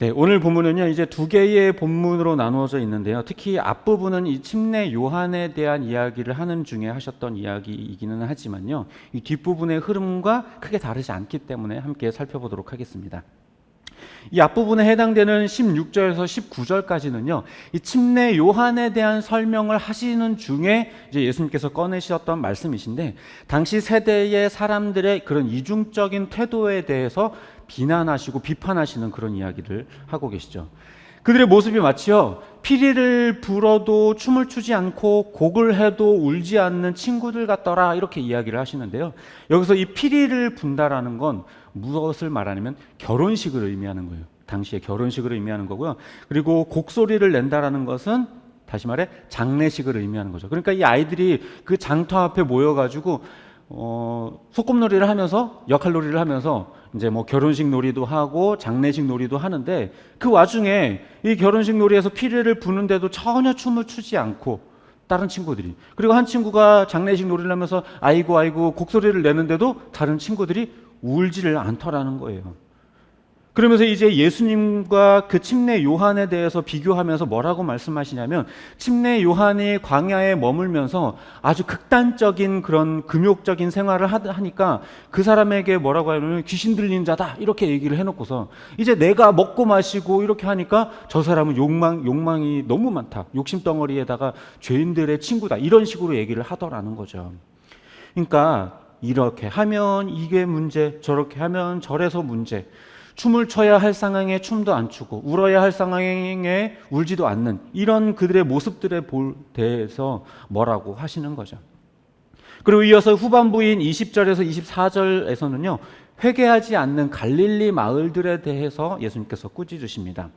네, 오늘 본문은요, 이제 두 개의 본문으로 나누어져 있는데요. 특히 앞부분은 이 침례 요한에 대한 이야기를 하는 중에 하셨던 이야기이기는 하지만요. 이 뒷부분의 흐름과 크게 다르지 않기 때문에 함께 살펴보도록 하겠습니다. 이 앞부분에 해당되는 16절에서 19절까지는요, 이 침례 요한에 대한 설명을 하시는 중에 이제 예수님께서 꺼내셨던 말씀이신데, 당시 세대의 사람들의 그런 이중적인 태도에 대해서 비난하시고 비판하시는 그런 이야기를 하고 계시죠. 그들의 모습이 마치요, 피리를 불어도 춤을 추지 않고 곡을 해도 울지 않는 친구들 같더라, 이렇게 이야기를 하시는데요. 여기서 이 피리를 분다라는 건 무엇을 말하냐면 결혼식을 의미하는 거예요. 당시에 결혼식을 의미하는 거고요. 그리고 곡소리를 낸다라는 것은 다시 말해 장례식을 의미하는 거죠. 그러니까 이 아이들이 그 장터 앞에 모여가지고 어, 소꿉놀이를 하면서 역할놀이를 하면서 이제 뭐 결혼식 놀이도 하고 장례식 놀이도 하는데 그 와중에 이 결혼식 놀이에서 피리를 부는데도 전혀 춤을 추지 않고 다른 친구들이 그리고 한 친구가 장례식 놀이를 하면서 아이고 아이고 곡소리를 내는데도 다른 친구들이 울지를 않더라는 거예요. 그러면서 이제 예수님과 그 침례 요한에 대해서 비교하면서 뭐라고 말씀하시냐면 침례 요한이 광야에 머물면서 아주 극단적인 그런 금욕적인 생활을 하- 하니까 그 사람에게 뭐라고 하냐면 귀신 들린 자다 이렇게 얘기를 해놓고서 이제 내가 먹고 마시고 이렇게 하니까 저 사람은 욕망 욕망이 너무 많다 욕심 덩어리에다가 죄인들의 친구다 이런 식으로 얘기를 하더라는 거죠. 그러니까 이렇게 하면 이게 문제, 저렇게 하면 저래서 문제. 춤을 춰야 할 상황에 춤도 안 추고 울어야 할 상황에 울지도 않는 이런 그들의 모습들에 볼 대해서 뭐라고 하시는 거죠. 그리고 이어서 후반부인 20절에서 24절에서는요. 회개하지 않는 갈릴리 마을들에 대해서 예수님께서 꾸짖으십니다.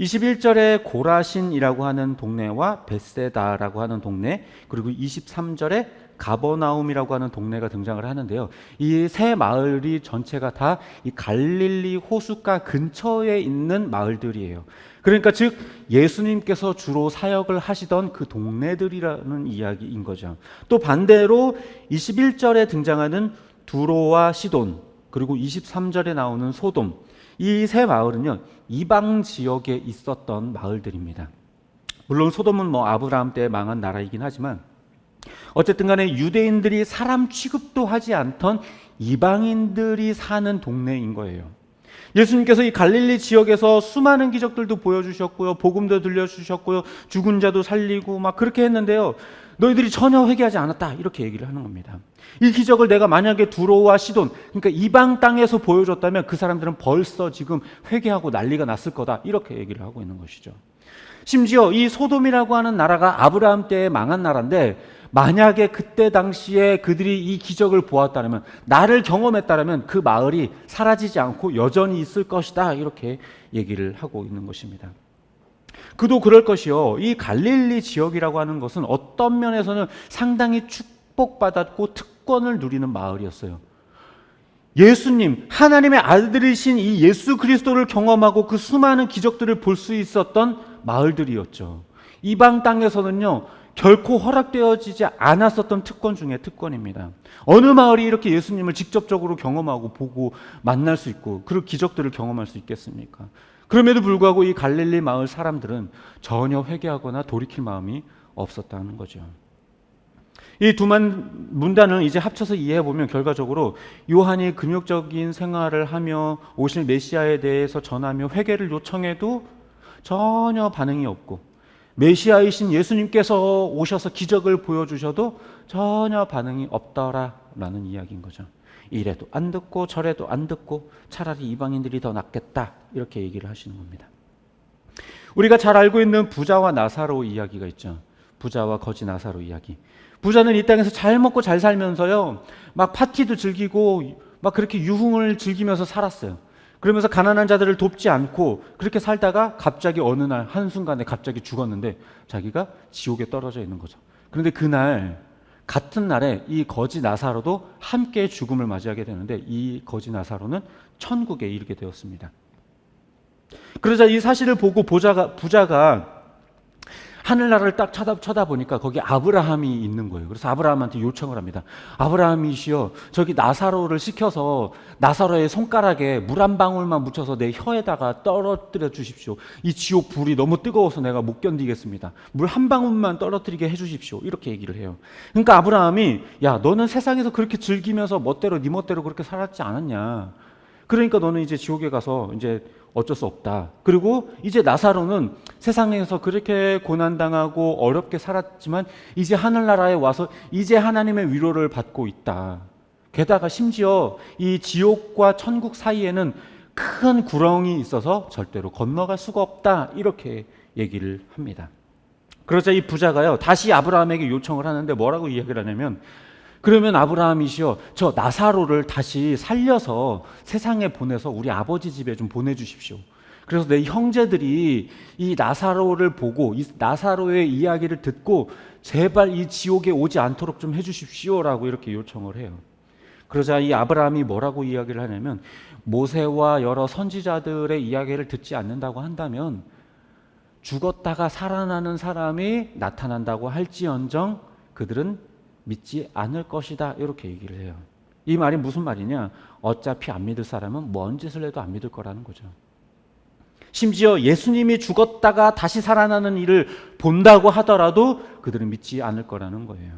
21절에 고라신이라고 하는 동네와 베세다라고 하는 동네, 그리고 23절에 가버나움이라고 하는 동네가 등장을 하는데요. 이 세 마을이 전체가 다 이 갈릴리 호숫가 근처에 있는 마을들이에요. 그러니까 즉 예수님께서 주로 사역을 하시던 그 동네들이라는 이야기인 거죠. 또 반대로 21절에 등장하는 두로와 시돈 그리고 23절에 나오는 소돔 이 세 마을은요 이방 지역에 있었던 마을들입니다. 물론 소돔은 뭐 아브라함 때 망한 나라이긴 하지만 어쨌든 간에 유대인들이 사람 취급도 하지 않던 이방인들이 사는 동네인 거예요. 예수님께서 이 갈릴리 지역에서 수많은 기적들도 보여주셨고요. 복음도 들려주셨고요. 죽은 자도 살리고 막 그렇게 했는데요. 너희들이 전혀 회개하지 않았다. 이렇게 얘기를 하는 겁니다. 이 기적을 내가 만약에 두로와 시돈, 그러니까 이방 땅에서 보여줬다면 그 사람들은 벌써 지금 회개하고 난리가 났을 거다. 이렇게 얘기를 하고 있는 것이죠. 심지어 이 소돔이라고 하는 나라가 아브라함 때에 망한 나라인데 만약에 그때 당시에 그들이 이 기적을 보았다면 나를 경험했다면 그 마을이 사라지지 않고 여전히 있을 것이다 이렇게 얘기를 하고 있는 것입니다. 그도 그럴 것이요. 이 갈릴리 지역이라고 하는 것은 어떤 면에서는 상당히 축복받았고 특권을 누리는 마을이었어요. 예수님, 하나님의 아들이신 이 예수 그리스도를 경험하고 그 수많은 기적들을 볼 수 있었던 마을들이었죠. 이방 땅에서는요, 결코 허락되어지지 않았었던 특권 중에 특권입니다. 어느 마을이 이렇게 예수님을 직접적으로 경험하고 보고 만날 수 있고 그 기적들을 경험할 수 있겠습니까? 그럼에도 불구하고 이 갈릴리 마을 사람들은 전혀 회개하거나 돌이킬 마음이 없었다는 거죠. 이 두 문단을 이제 합쳐서 이해해 보면 결과적으로 요한이 금욕적인 생활을 하며 오실 메시아에 대해서 전하며 회개를 요청해도 전혀 반응이 없고 메시아이신 예수님께서 오셔서 기적을 보여주셔도 전혀 반응이 없더라라는 이야기인 거죠. 이래도 안 듣고 저래도 안 듣고 차라리 이방인들이 더 낫겠다 이렇게 얘기를 하시는 겁니다. 우리가 잘 알고 있는 부자와 나사로 이야기가 있죠. 부자와 거지 나사로 이야기. 부자는 이 땅에서 잘 먹고 잘 살면서요. 막 파티도 즐기고 막 그렇게 유흥을 즐기면서 살았어요. 그러면서 가난한 자들을 돕지 않고 그렇게 살다가 갑자기 어느 날 한순간에 갑자기 죽었는데 자기가 지옥에 떨어져 있는 거죠. 그런데 그날 같은 날에 이 거지 나사로도 함께 죽음을 맞이하게 되는데 이 거지 나사로는 천국에 이르게 되었습니다. 그러자 이 사실을 보고 부자가, 부자가 하늘나라를 딱 쳐다, 쳐다 보니까 거기 아브라함이 있는 거예요. 그래서 아브라함한테 요청을 합니다. 아브라함이시여, 저기 나사로를 시켜서 나사로의 손가락에 물 한 방울만 묻혀서 내 혀에다가 떨어뜨려 주십시오. 이 지옥 불이 너무 뜨거워서 내가 못 견디겠습니다. 물 한 방울만 떨어뜨리게 해 주십시오. 이렇게 얘기를 해요. 그러니까 아브라함이 야, 너는 세상에서 그렇게 즐기면서 멋대로 네 멋대로 그렇게 살았지 않았냐. 그러니까 너는 이제 지옥에 가서 이제 어쩔 수 없다. 그리고 이제 나사로는 세상에서 그렇게 고난당하고 어렵게 살았지만 이제 하늘나라에 와서 이제 하나님의 위로를 받고 있다. 게다가 심지어 이 지옥과 천국 사이에는 큰 구렁이 있어서 절대로 건너갈 수가 없다. 이렇게 얘기를 합니다. 그러자 이 부자가요, 다시 아브라함에게 요청을 하는데 뭐라고 이야기를 하냐면 그러면 아브라함이시여 저 나사로를 다시 살려서 세상에 보내서 우리 아버지 집에 좀 보내주십시오. 그래서 내 형제들이 이 나사로를 보고 이 나사로의 이야기를 듣고 제발 이 지옥에 오지 않도록 좀 해주십시오라고 이렇게 요청을 해요. 그러자 이 아브라함이 뭐라고 이야기를 하냐면 모세와 여러 선지자들의 이야기를 듣지 않는다고 한다면 죽었다가 살아나는 사람이 나타난다고 할지언정 그들은 믿지 않을 것이다. 이렇게 얘기를 해요. 이 말이 무슨 말이냐? 어차피 안 믿을 사람은 뭔 짓을 해도 안 믿을 거라는 거죠. 심지어 예수님이 죽었다가 다시 살아나는 일을 본다고 하더라도 그들은 믿지 않을 거라는 거예요.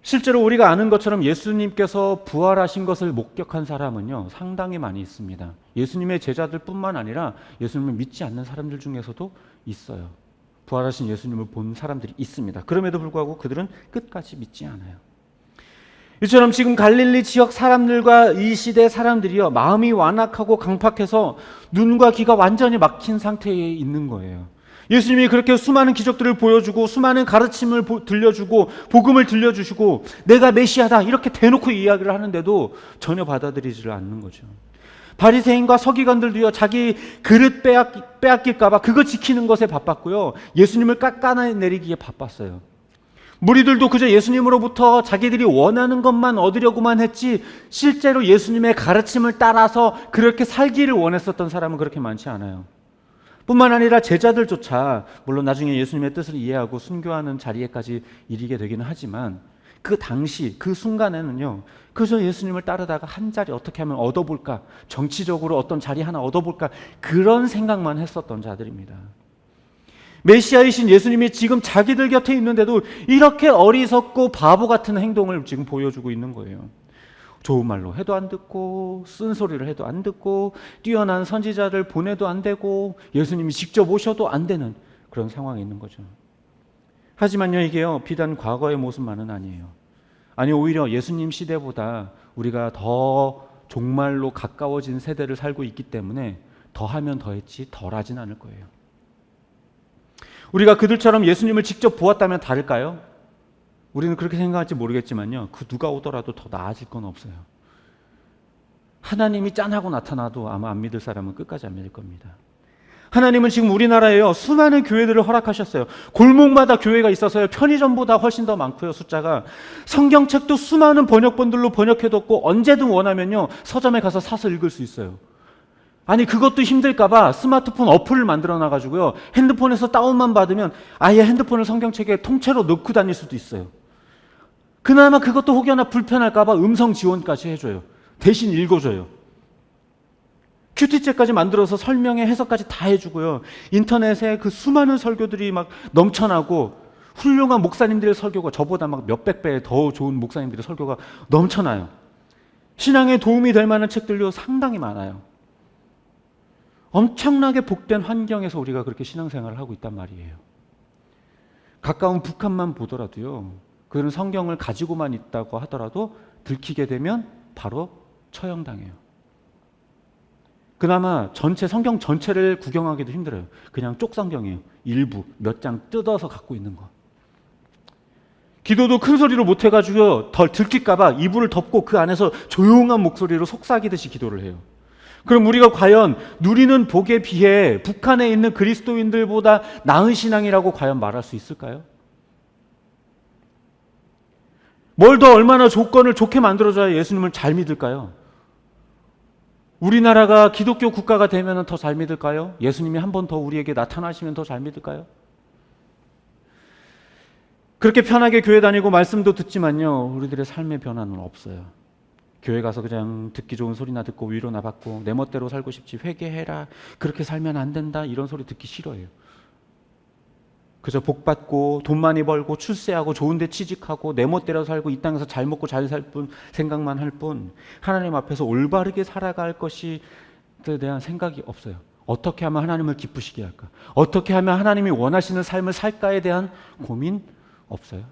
실제로 우리가 아는 것처럼 예수님께서 부활하신 것을 목격한 사람은요, 상당히 많이 있습니다. 예수님의 제자들 뿐만 아니라 예수님을 믿지 않는 사람들 중에서도 있어요. 부활하신 예수님을 본 사람들이 있습니다. 그럼에도 불구하고 그들은 끝까지 믿지 않아요. 이처럼 지금 갈릴리 지역 사람들과 이 시대 사람들이요 마음이 완악하고 강팍해서 눈과 귀가 완전히 막힌 상태에 있는 거예요. 예수님이 그렇게 수많은 기적들을 보여주고 수많은 가르침을 보- 들려주고 복음을 들려주시고 내가 메시아다 이렇게 대놓고 이야기를 하는데도 전혀 받아들이지를 않는 거죠. 바리새인과 서기관들도요 자기 그릇 빼앗기, 빼앗길까봐 그거 지키는 것에 바빴고요 예수님을 깎아내리기에 바빴어요. 무리들도 그저 예수님으로부터 자기들이 원하는 것만 얻으려고만 했지 실제로 예수님의 가르침을 따라서 그렇게 살기를 원했었던 사람은 그렇게 많지 않아요. 뿐만 아니라 제자들조차 물론 나중에 예수님의 뜻을 이해하고 순교하는 자리에까지 이르게 되기는 하지만 그 당시 그 순간에는요 그저 예수님을 따르다가 한 자리 어떻게 하면 얻어볼까 정치적으로 어떤 자리 하나 얻어볼까 그런 생각만 했었던 자들입니다. 메시아이신 예수님이 지금 자기들 곁에 있는데도 이렇게 어리석고 바보 같은 행동을 지금 보여주고 있는 거예요. 좋은 말로 해도 안 듣고 쓴소리를 해도 안 듣고 뛰어난 선지자를 보내도 안 되고 예수님이 직접 오셔도 안 되는 그런 상황에 있는 거죠. 하지만요 이게요 비단 과거의 모습만은 아니에요. 아니 오히려 예수님 시대보다 우리가 더 종말로 가까워진 세대를 살고 있기 때문에 더 하면 더 했지 덜 하진 않을 거예요. 우리가 그들처럼 예수님을 직접 보았다면 다를까요? 우리는 그렇게 생각할지 모르겠지만요. 그 누가 오더라도 더 나아질 건 없어요. 하나님이 짠하고 나타나도 아마 안 믿을 사람은 끝까지 안 믿을 겁니다. 하나님은 지금 우리나라에요 수많은 교회들을 허락하셨어요. 골목마다 교회가 있어서요 편의점보다 훨씬 더 많고요 숫자가 성경책도 수많은 번역본들로 번역해뒀고 언제든 원하면요 서점에 가서 사서 읽을 수 있어요. 아니 그것도 힘들까봐 스마트폰 어플을 만들어 놔가지고요 핸드폰에서 다운만 받으면 아예 핸드폰을 성경책에 통째로 넣고 다닐 수도 있어요. 그나마 그것도 혹여나 불편할까봐 음성 지원까지 해줘요. 대신 읽어줘요. 큐티책까지 만들어서 설명에 해석까지 다 해주고요. 인터넷에 그 수많은 설교들이 막 넘쳐나고 훌륭한 목사님들의 설교가 저보다 막 몇백 배 더 좋은 목사님들의 설교가 넘쳐나요. 신앙에 도움이 될 만한 책들도 상당히 많아요. 엄청나게 복된 환경에서 우리가 그렇게 신앙생활을 하고 있단 말이에요. 가까운 북한만 보더라도요. 그는 성경을 가지고만 있다고 하더라도 들키게 되면 바로 처형당해요. 그나마 전체 성경 전체를 구경하기도 힘들어요. 그냥 쪽 성경이에요. 일부 몇 장 뜯어서 갖고 있는 거. 기도도 큰 소리로 못 해가지고 덜 들킬까봐 이불을 덮고 그 안에서 조용한 목소리로 속삭이듯이 기도를 해요. 그럼 우리가 과연 누리는 복에 비해 북한에 있는 그리스도인들보다 나은 신앙이라고 과연 말할 수 있을까요? 뭘 더 얼마나 조건을 좋게 만들어줘야 예수님을 잘 믿을까요? 우리나라가 기독교 국가가 되면 더 잘 믿을까요? 예수님이 한 번 더 우리에게 나타나시면 더 잘 믿을까요? 그렇게 편하게 교회 다니고 말씀도 듣지만요, 우리들의 삶의 변화는 없어요. 교회 가서 그냥 듣기 좋은 소리나 듣고 위로나 받고 내 멋대로 살고 싶지 회개해라 그렇게 살면 안 된다 이런 소리 듣기 싫어해요. 그저 복 받고 돈 많이 벌고 출세하고 좋은데 취직하고 내 멋대로 살고 이 땅에서 잘 먹고 잘 살 뿐 생각만 할 뿐 하나님 앞에서 올바르게 살아갈 것이 에 대한 생각이 없어요. 어떻게 하면 하나님을 기쁘시게 할까? 어떻게 하면 하나님이 원하시는 삶을 살까에 대한 고민 없어요.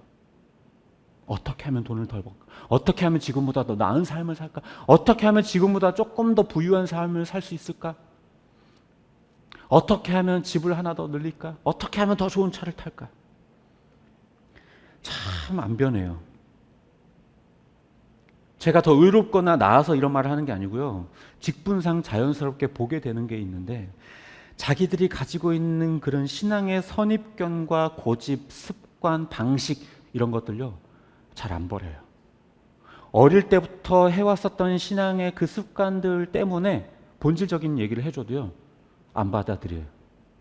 어떻게 하면 돈을 덜 벌까? 어떻게 하면 지금보다 더 나은 삶을 살까? 어떻게 하면 지금보다 조금 더 부유한 삶을 살 수 있을까? 어떻게 하면 집을 하나 더 늘릴까? 어떻게 하면 더 좋은 차를 탈까? 참 안 변해요. 제가 더 의롭거나 나아서 이런 말을 하는 게 아니고요. 직분상 자연스럽게 보게 되는 게 있는데 자기들이 가지고 있는 그런 신앙의 선입견과 고집, 습관, 방식 이런 것들요. 잘 안 버려요. 어릴 때부터 해왔었던 신앙의 그 습관들 때문에 본질적인 얘기를 해줘도요. 안 받아들여요.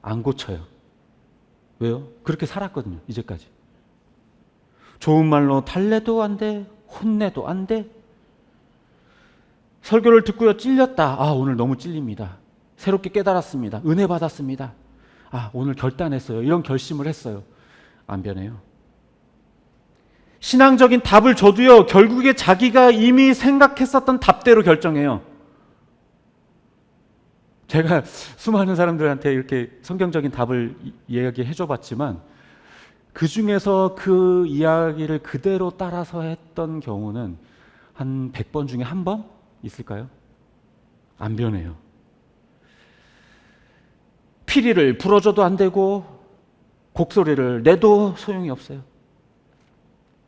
안 고쳐요. 왜요? 그렇게 살았거든요. 이제까지. 좋은 말로 달래도 안 돼. 혼내도 안 돼. 설교를 듣고요. 찔렸다. 아, 오늘 너무 찔립니다. 새롭게 깨달았습니다. 은혜 받았습니다. 아, 오늘 결단했어요. 이런 결심을 했어요. 안 변해요. 신앙적인 답을 줘도요, 결국에 자기가 이미 생각했었던 답대로 결정해요. 제가 수많은 사람들한테 이렇게 성경적인 답을 이야기해 줘 봤지만, 그 중에서 그 이야기를 그대로 따라서 했던 경우는 한 100번 중에 한 번 있을까요? 안 변해요. 피리를 불어줘도 안 되고, 곡소리를 내도 소용이 없어요.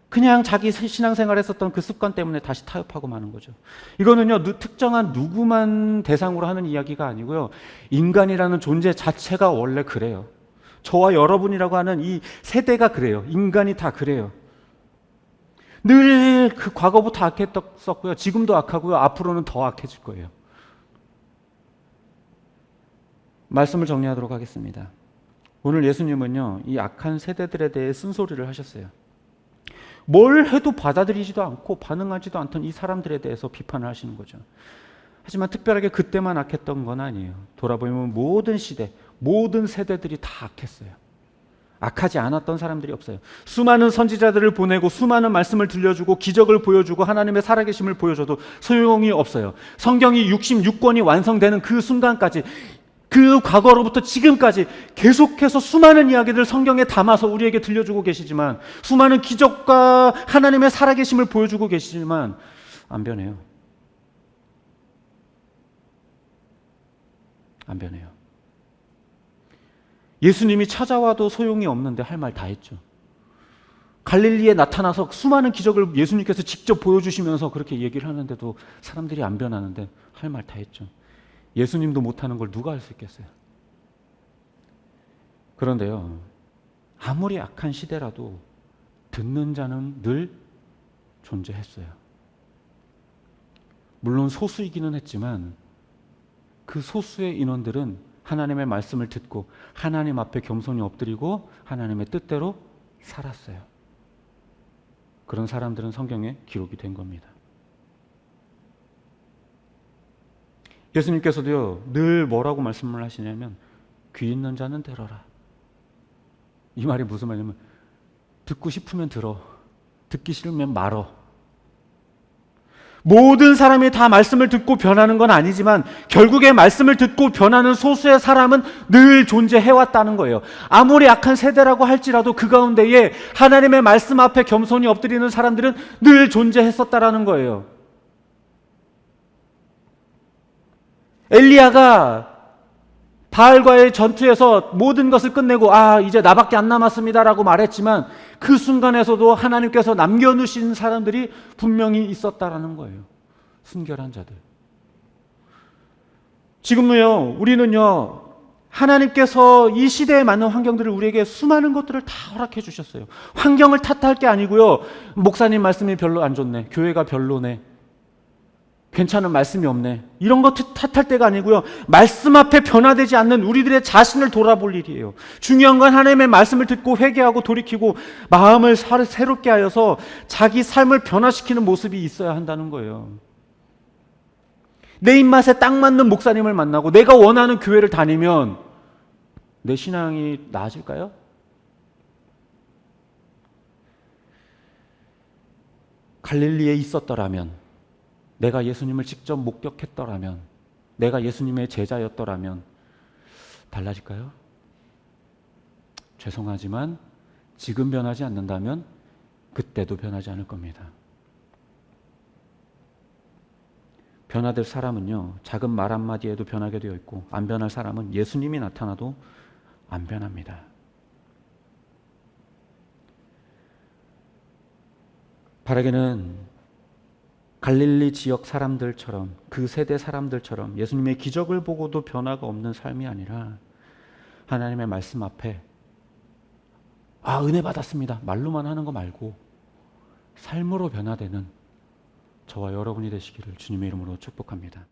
그냥 자기 신앙생활 했었던 그 습관 때문에 다시 타협하고 마는 거죠. 이거는요, 누, 특정한 누구만 대상으로 하는 이야기가 아니고요. 인간이라는 존재 자체가 원래 그래요. 저와 여러분이라고 하는 이 세대가 그래요. 인간이 다 그래요. 늘 그 과거부터 악했었고요. 지금도 악하고요. 앞으로는 더 악해질 거예요. 말씀을 정리하도록 하겠습니다. 오늘 예수님은요, 이 악한 세대들에 대해 쓴소리를 하셨어요. 뭘 해도 받아들이지도 않고 반응하지도 않던 이 사람들에 대해서 비판을 하시는 거죠. 하지만 특별하게 그때만 악했던 건 아니에요. 돌아보면 모든 시대, 모든 세대들이 다 악했어요. 악하지 않았던 사람들이 없어요. 수많은 선지자들을 보내고 수많은 말씀을 들려주고 기적을 보여주고 하나님의 살아계심을 보여줘도 소용이 없어요. 성경이 66권이 완성되는 그 순간까지 그 과거로부터 지금까지 계속해서 수많은 이야기들 성경에 담아서 우리에게 들려주고 계시지만 수많은 기적과 하나님의 살아계심을 보여주고 계시지만 안 변해요. 안 변해요. 예수님이 찾아와도 소용이 없는데 할 말 다 했죠. 갈릴리에 나타나서 수많은 기적을 예수님께서 직접 보여주시면서 그렇게 얘기를 하는데도 사람들이 안 변하는데 할 말 다 했죠. 예수님도 못하는 걸 누가 할 수 있겠어요? 그런데요, 아무리 악한 시대라도 듣는 자는 늘 존재했어요. 물론 소수이기는 했지만 그 소수의 인원들은 하나님의 말씀을 듣고 하나님 앞에 겸손히 엎드리고 하나님의 뜻대로 살았어요. 그런 사람들은 성경에 기록이 된 겁니다. 예수님께서도요, 늘 뭐라고 말씀을 하시냐면, 귀 있는 자는 들어라. 이 말이 무슨 말이냐면, 듣고 싶으면 들어. 듣기 싫으면 말어. 모든 사람이 다 말씀을 듣고 변하는 건 아니지만 결국에 말씀을 듣고 변하는 소수의 사람은 늘 존재해왔다는 거예요. 아무리 악한 세대라고 할지라도 그 가운데에 하나님의 말씀 앞에 겸손히 엎드리는 사람들은 늘 존재했었다라는 거예요. 엘리야가 바알과의 전투에서 모든 것을 끝내고 아 이제 나밖에 안 남았습니다라고 말했지만 그 순간에서도 하나님께서 남겨놓으신 사람들이 분명히 있었다라는 거예요. 순결한 자들. 지금은요 우리는요 하나님께서 이 시대에 맞는 환경들을 우리에게 수많은 것들을 다 허락해 주셨어요. 환경을 탓할 게 아니고요 목사님 말씀이 별로 안 좋네, 교회가 별로네, 괜찮은 말씀이 없네. 이런 거 탓할 때가 아니고요. 말씀 앞에 변화되지 않는 우리들의 자신을 돌아볼 일이에요. 중요한 건 하나님의 말씀을 듣고 회개하고 돌이키고 마음을 사- 새롭게 하여서 자기 삶을 변화시키는 모습이 있어야 한다는 거예요. 내 입맛에 딱 맞는 목사님을 만나고 내가 원하는 교회를 다니면 내 신앙이 나아질까요? 갈릴리에 있었더라면, 내가 예수님을 직접 목격했더라면, 내가 예수님의 제자였더라면 달라질까요? 죄송하지만 지금 변하지 않는다면 그때도 변하지 않을 겁니다. 변화될 사람은요, 작은 말 한마디에도 변하게 되어 있고, 안 변할 사람은 예수님이 나타나도 안 변합니다. 바라기는 갈릴리 지역 사람들처럼 그 세대 사람들처럼 예수님의 기적을 보고도 변화가 없는 삶이 아니라 하나님의 말씀 앞에 아 은혜 받았습니다 말로만 하는 거 말고 삶으로 변화되는 저와 여러분이 되시기를 주님의 이름으로 축복합니다.